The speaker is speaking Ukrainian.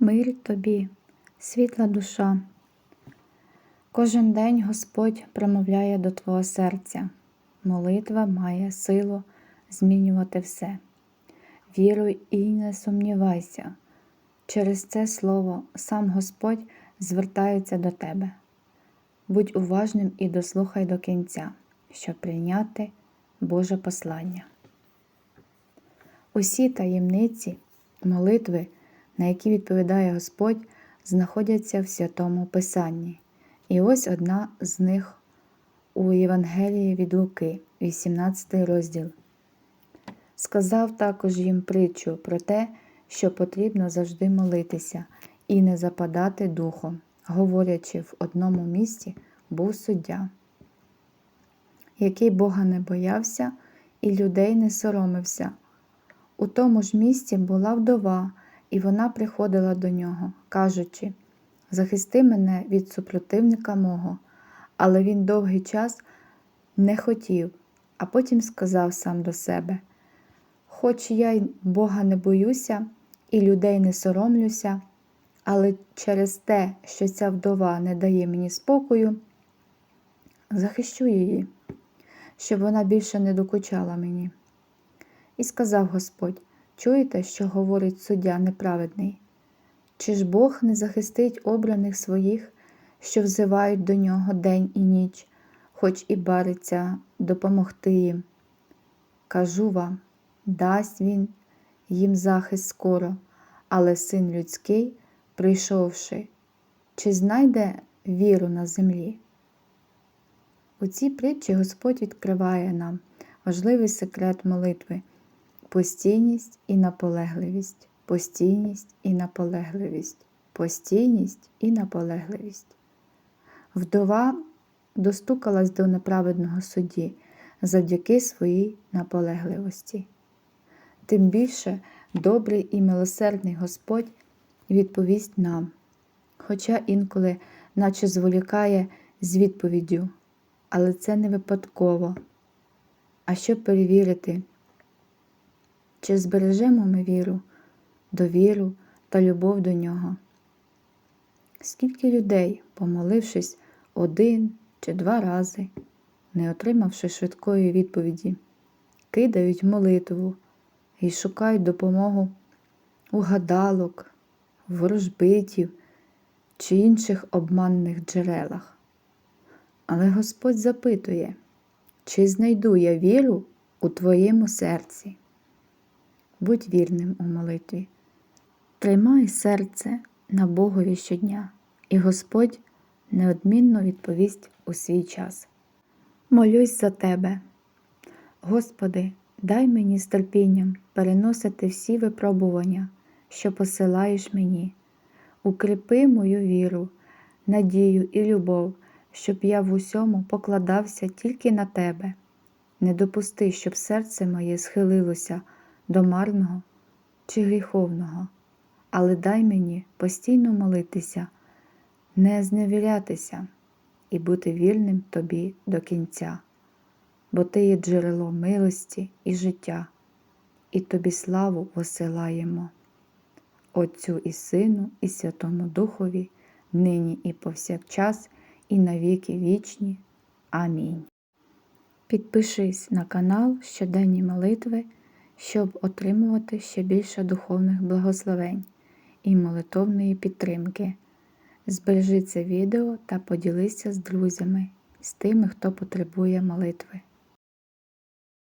Мир тобі, світла душа. Кожен день Господь промовляє до твого серця. Молитва має силу змінювати все. Віруй і не сумнівайся. Через це слово сам Господь звертається до тебе. Будь уважним і дослухай до кінця, щоб прийняти Боже послання. Усі таємниці, молитви, на які відповідає Господь, знаходяться в Святому Писанні. І ось одна з них у Євангелії від Луки, 18 розділ. Сказав також їм притчу про те, що потрібно завжди молитися і не западати духом, говорячи, в одному місці був суддя, який Бога не боявся і людей не соромився. У тому ж місці була вдова, і вона приходила до нього, кажучи Захисти мене від супротивника мого. Але він довгий час не хотів, а потім сказав сам до себе: Хоч я й Бога не боюся і людей не соромлюся, але через те, що ця вдова не дає мені спокою, захищу її, щоб вона більше не докучала мені. І сказав Господь: Чуєте, що говорить суддя неправедний? Чи ж Бог не захистить обраних своїх, що взивають до нього день і ніч, хоч і бариться допомогти їм? Кажу вам, дасть він їм захист скоро, але син людський, прийшовши, чи знайде віру на землі? У цій притчі Господь відкриває нам важливий секрет молитви постійність і наполегливість, постійність і наполегливість, постійність і наполегливість. Вдова достукалась до неправедного судді завдяки своїй наполегливості. Тим більше добрий і милосердний Господь відповість нам, хоча інколи, наче зволікає з відповіддю, але це не випадково. А щоб перевірити, чи збережемо ми віру, довіру та любов до нього. Скільки людей, помолившись один чи два рази, не отримавши швидкої відповіді, кидають молитву і шукають допомогу у гадалок, ворожбитів чи інших обманних джерелах. Але Господь запитує, чи знайду я віру у твоєму серці? Будь вірним у молитві. Тримай серце на Богові щодня, і Господь неодмінно відповість у свій час. Молюсь за тебе. Господи, дай мені терпінням переносити всі випробування, що посилаєш мені, укріпи мою віру, надію і любов, щоб я в усьому покладався тільки на тебе. Не допусти, щоб серце моє схилилося до марного чи гріховного, але дай мені постійно молитися, не зневірятися і бути вірним тобі до кінця, бо ти є джерело милості і життя, і тобі славу посилаємо. Отцю і Сину, і Святому Духові, нині і повсякчас, і навіки вічні. Амінь. Підпишись на канал Щоденні молитви щоб отримувати ще більше духовних благословень і молитовної підтримки. Збережи це відео та поділися з друзями, з тими, хто потребує молитви.